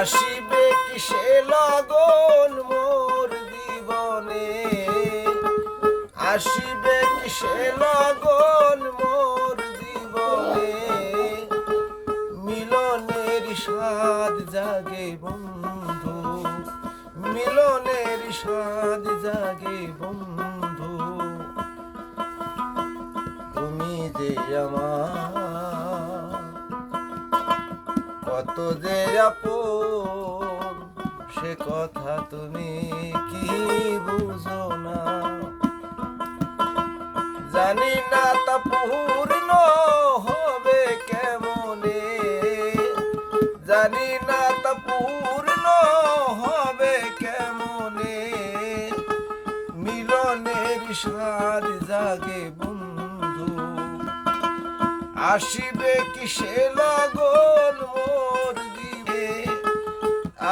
আসিবে কিসে লগন মোর জীবনে? আসিবে কিসে লগন মোর জীবনে? মিলনের স্বাদ জাগে বন্ধু, মিলনের স্বাদ জাগে বন্ধু। তুমি যে আমার কত যে আপন, সে কথা তুমি কি বুঝো না? জানি না তা পূর্ণ হবে কেমনে। জানি না তা পূর্ণ হবে কেমনে। মিলনের স্বাদ জাগে বন্ধু। আসিবে লাগন মোর দিবে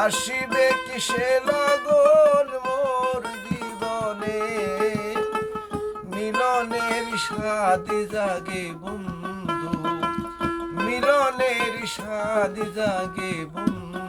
আসিবে কিসে লাগল মোর জীবনে? মিলনের স্বাদ জাগে বন্ধু মিলনের স্বাদ জাগে বন্ধু।